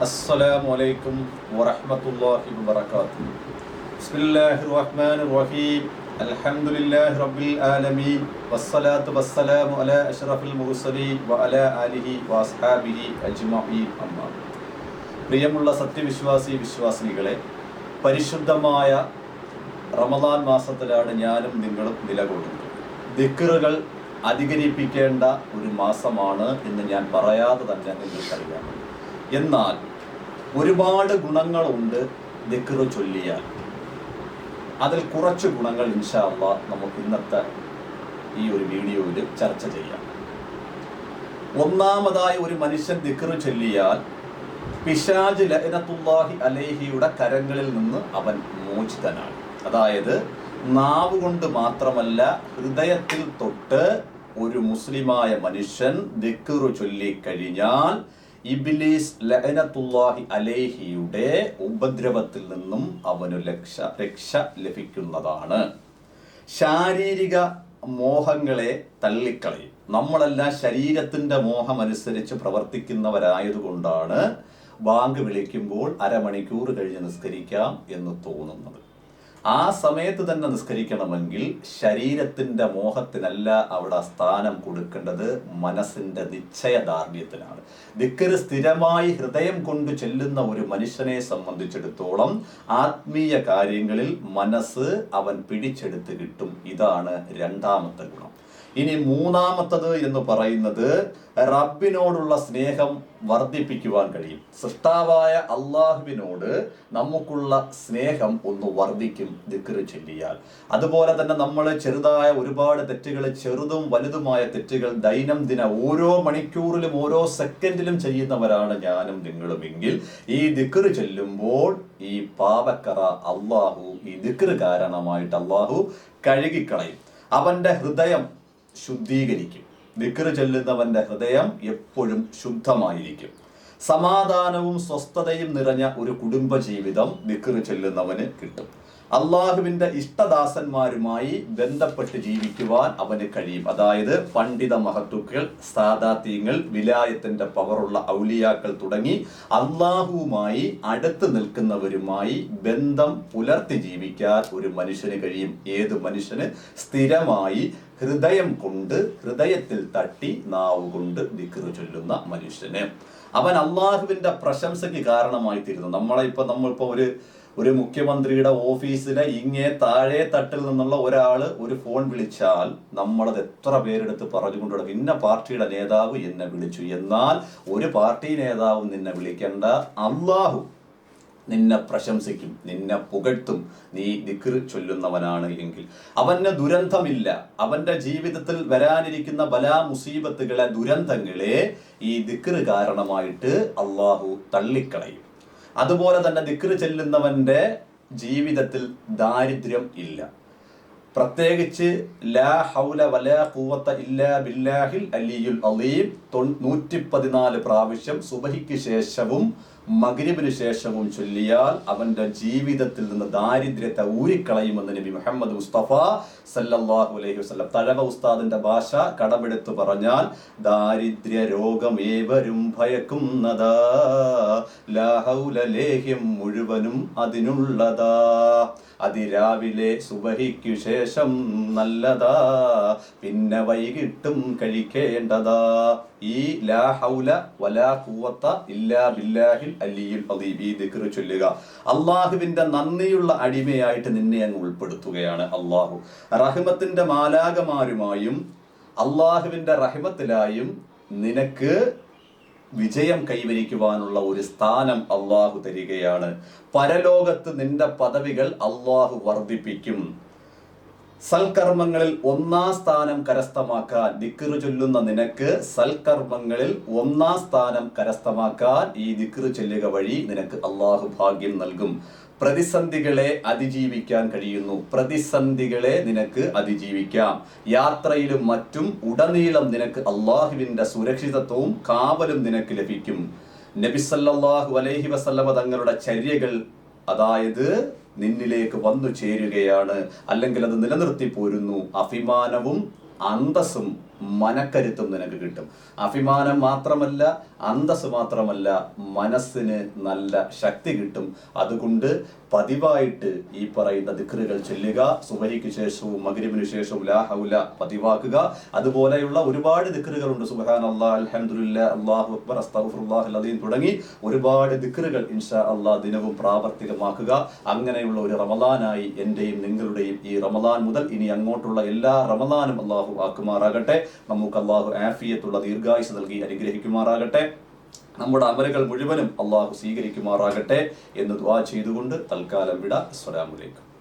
السلام عليكم ورحمة الله وبركاته بسم الله الرحمن الرحيم الحمد لله رب العالمين والصلاة والسلام على أشرف المرسلين وعلى آله وأصحابه أجمعين أما പ്രിയമുള്ള സത്യവിശ്വാസി വിശ്വാസിനികളെ പരിശുദ്ധമായ റമദാൻ മാസത്തിലാണ് ഞാനും നിങ്ങളും നിലകൊള്ളുന്നത് ദിക്കറുകൾ അധികരിപ്പിക്കേണ്ട ഒരു മാസമാണ് എന്ന് ഞാൻ പറയാതെ തന്നെ നിങ്ങൾക്കറിയാം എന്നാൽ ഒരുപാട് ഗുണങ്ങളുണ്ട് ദിക്റ് ചൊല്ലിയാൽ. അതിൽ കുറച്ച് ഗുണങ്ങൾ ഇൻഷാല്ല നമുക്ക് ഇന്നത്തെ ഈ ഒരു വീഡിയോയിൽ ചർച്ച ചെയ്യാം. ഒന്നാമതായി ഒരു മനുഷ്യൻ ദിക്റ് ചൊല്ലിയാൽ പിശാജ് ലഹനത്തുല്ലാഹി അലേഹിയുടെ കരങ്ങളിൽ നിന്ന് അവൻ മോചിതനാണ്. അതായത് നാവ് കൊണ്ട് മാത്രമല്ല ഹൃദയത്തിൽ തൊട്ട് ഒരു മുസ്ലിമായ മനുഷ്യൻ ദിക്റു ചൊല്ലിക്കഴിഞ്ഞാൽ ഇബിലീസ് ലഹനത്തുല്ലാഹി അലേഹിയുടെ ഉപദ്രവത്തിൽ നിന്നും അവനു രക്ഷ രക്ഷ ലഭിക്കുന്നതാണ്. ശാരീരിക മോഹങ്ങളെ തള്ളിക്കളയും. നമ്മളെല്ലാം ശരീരത്തിന്റെ മോഹം അനുസരിച്ച് പ്രവർത്തിക്കുന്നവരായതുകൊണ്ടാണ് ബാങ്ക് വിളിക്കുമ്പോൾ അരമണിക്കൂർ കഴിഞ്ഞ് നിസ്കരിക്കാം എന്ന് തോന്നുന്നത്. ആ സമയത്ത് തന്നെ നിസ്കരിക്കണമെങ്കിൽ ശരീരത്തിന്റെ മോഹത്തിനല്ല അവിടെ സ്ഥാനം കൊടുക്കേണ്ടത് മനസ്സിന്റെ നിശ്ചയദാർഢ്യത്തിനാണ്. ദിക്കര് സ്ഥിരമായി ഹൃദയം കൊണ്ട് ചെല്ലുന്ന ഒരു മനുഷ്യനെ സംബന്ധിച്ചിടത്തോളം ആത്മീയ കാര്യങ്ങളിൽ മനസ്സ് അവൻ പിടിച്ചെടുത്ത് കിട്ടും. ഇതാണ് രണ്ടാമത്തെ ഗുണം. ഇനി മൂന്നാമത്തത് എന്ന് പറയുന്നത് റബ്ബിനോടുള്ള സ്നേഹം വർദ്ധിപ്പിക്കുവാൻ കഴിയും. സൃഷ്ടാവായ അള്ളാഹുവിനോട് നമുക്കുള്ള സ്നേഹം ഒന്ന് വർദ്ധിക്കും ദിക്കറ് ചൊല്ലിയാൽ. അതുപോലെ തന്നെ നമ്മൾ ചെറുതായ ഒരുപാട് തെറ്റുകൾ ചെറുതും വലുതുമായ തെറ്റുകൾ ദൈനംദിന ഓരോ മണിക്കൂറിലും ഓരോ സെക്കൻഡിലും ചെയ്യുന്നവരാണ് ഞാനും നിങ്ങളുമെങ്കിൽ ഈ ദിക്കറ് ചെല്ലുമ്പോൾ ഈ പാവക്കറ അള്ളാഹു ഈ ദിക്കറ് കാരണമായിട്ട് അള്ളാഹു കഴുകിക്കളയും. അവന്റെ ഹൃദയം ശുദ്ധീകരിക്കും. വിക്റ് ചെല്ലുന്നവന്റെ ഹൃദയം എപ്പോഴും ശുദ്ധമായിരിക്കും. സമാധാനവും സ്വസ്ഥതയും നിറഞ്ഞ ഒരു കുടുംബ ജീവിതം വിക്റ് ചെല്ലുന്നവന് കിട്ടും. അള്ളാഹുവിന്റെ ഇഷ്ടദാസന്മാരുമായി ബന്ധപ്പെട്ട് ജീവിക്കുവാൻ അവന് കഴിയും. അതായത് പണ്ഡിത മഹത്തുക്കൾ സാദാത്യങ്ങൾ വിലായത്തിന്റെ പവറുള്ള ഔലിയാക്കൾ തുടങ്ങി അള്ളാഹുവുമായി അടുത്ത് നിൽക്കുന്നവരുമായി ബന്ധം പുലർത്തി ജീവിക്കാൻ ഒരു മനുഷ്യന് കഴിയും. ഏത് മനുഷ്യന്? സ്ഥിരമായി ഹൃദയം കൊണ്ട് ഹൃദയത്തിൽ തട്ടി നാവ് കൊണ്ട് ചൊല്ലുന്ന മനുഷ്യന്. അവൻ അള്ളാഹുവിന്റെ പ്രശംസയ്ക്ക് കാരണമായി തീരുന്നു നമ്മളെ ഇപ്പൊ നമ്മളിപ്പോ ഒരു ഒരു മുഖ്യമന്ത്രിയുടെ ഓഫീസിലെ ഇങ്ങേ താഴെ തട്ടിൽ നിന്നുള്ള ഒരാൾ ഒരു ഫോൺ വിളിച്ചാൽ നമ്മളത് എത്ര പേരെടുത്ത് പറഞ്ഞുകൊണ്ട് ഇന്ന പാർട്ടിയുടെ നേതാവ് എന്നെ വിളിച്ചു. എന്നാൽ ഒരു പാർട്ടി നേതാവ് നിന്നെ വിളിക്കേണ്ട അള്ളാഹു നിന്നെ പ്രശംസിക്കും നിന്നെ പുകഴ്ത്തും. നീ ദിക്ർ ചൊല്ലുന്നവനാണ് എങ്കിൽ. അവന് ദുരന്തമില്ല. അവന്റെ ജീവിതത്തിൽ വരാനിരിക്കുന്ന ബലാ മുസീബത്തുകളെ ദുരന്തങ്ങളെ ഈ ദിക്ർ കാരണമായിട്ട് അള്ളാഹു തള്ളിക്കളയും. അതുപോലെ തന്നെ ദിക്ർ ചെല്ലുന്നവന്റെ ജീവിതത്തിൽ ദാരിദ്ര്യം ഇല്ല. പ്രത്യേകിച്ച് ലാ ഹൗല വലാ ഇല്ലാ ബില്ലാഹിൽ അലിയുൽ അലീം നൂറ്റി പതിനാല് പ്രാവശ്യം സുബഹിക്ക് ശേഷവും മഗ്രിബിന് ശേഷവും ചൊല്ലിയാൽ അവന്റെ ജീവിതത്തിൽ നിന്ന് ദാരിദ്ര്യത്തെ ഊരിക്കളയുമെന്ന് നബി മുഹമ്മദ് മുസ്തഫ സല്ലല്ലാഹു അലൈഹി വസ്ലം തഴവ ഉസ്താദിന്റെ ഭാഷ കടമെടുത്തു പറഞ്ഞാൽ ദാരിദ്ര്യ രോഗം ഏവരും ഭയക്കുന്നതാ. ലാ ഹൗല ലേഹ്യം മുഴുവനും അതിനുള്ളതാ. അതിരാവിലെ സുബഹിക്കു ശേഷം നല്ലതാ. പിന്നെ വൈകിട്ടും കഴിക്കേണ്ടതാ. ഈ ലാഹൗല വലാ കൂവത്ത ഇല്ലാ ബില്ലാഹിൽ അലിയിൽ അദീം ഈ ദിക്ർ ചൊല്ലുക. അള്ളാഹുവിന്റെ നന്ദിയുള്ള അടിമയായിട്ട് നിന്നെ അങ്ങ് ഉൾപ്പെടുത്തുകയാണ് അള്ളാഹു. റഹ്മത്തിന്റെ മാലാകമാരുമായും അള്ളാഹുവിന്റെ റഹ്മത്തിലായും നിനക്ക് വിജയം കൈവരിക്കുവാനുള്ള ഒരു സ്ഥാനം അള്ളാഹു തരികയാണ്. പരലോകത്ത് നിന്റെ പദവികൾ അള്ളാഹു വർദ്ധിപ്പിക്കും. സൽക്കർമ്മങ്ങളിൽ ഒന്നാം സ്ഥാനം കരസ്ഥമാക്കാൻ ദിക്കറു ചൊല്ലുന്ന നിനക്ക് സൽക്കർമ്മങ്ങളിൽ ഒന്നാം സ്ഥാനം കരസ്ഥമാക്കാൻ ഈ ദിക്കറു ചൊല്ലുക വഴി നിനക്ക് അള്ളാഹു ഭാഗ്യം നൽകും. പ്രതിസന്ധികളെ അതിജീവിക്കാൻ കഴിയുന്നു. പ്രതിസന്ധികളെ നിനക്ക് അതിജീവിക്കാം. യാത്രയിലും മറ്റും ഉടനീളം നിനക്ക് അള്ളാഹുവിന്റെ സുരക്ഷിതത്വവും കാവലും നിനക്ക് ലഭിക്കും. നബിസല്ലാഹു അലൈഹി വസല്ലമ തങ്ങളുടെ ചര്യകൾ അതായത് നിന്നിലേക്ക് വന്നു ചേരുകയാണ്. അല്ലെങ്കിൽ അത് നിലനിർത്തി പോരുന്നു. അഭിമാനവും അന്തസ്സും മനക്കരുത്തും നിനക്ക് കിട്ടും. അഭിമാനം മാത്രമല്ല അന്തസ് മാത്രമല്ല മനസ്സിന് നല്ല ശക്തി കിട്ടും. അതുകൊണ്ട് പതിവായിട്ട് ഈ പറയുന്ന ദിക്റുകൾ ചൊല്ലുക സുബഹിക്ക് ശേഷവും മകരിവിന് ശേഷവും ലാ ഹൗല പതിവാക്കുക. അതുപോലെയുള്ള ഒരുപാട് ദിക്റുകളുണ്ട്. സുബഹാൻ അള്ളാഹ് അള്ളാഹു അക്ബർ അസ്തഗ്ഫിറുല്ലാഹ് അലീം തുടങ്ങി ഒരുപാട് ദിക്റുകൾ ഇൻഷാ അള്ളാഹ് ദിനവും പ്രാവർത്തികമാക്കുക. അങ്ങനെയുള്ള ഒരു റമദാനായി എന്റെയും നിങ്ങളുടെയും ഈ റമദാൻ മുതൽ ഇനി അങ്ങോട്ടുള്ള എല്ലാ റമദാനും അള്ളാഹു ആക്കുമാറാകട്ടെ. നമുക്ക് അള്ളാഹു ആഫിയത്തുള്ള ദീർഘായുസ് നൽകി അനുഗ്രഹിക്കുമാറാകട്ടെ. നമ്മുടെ അമലുകൾ മുഴുവനും അള്ളാഹു സ്വീകരിക്കുമാറാകട്ടെ എന്ന് ദ്വാ ചെയ്തുകൊണ്ട് തൽക്കാലം വിട. അസ്സലാമു അലൈക്കും.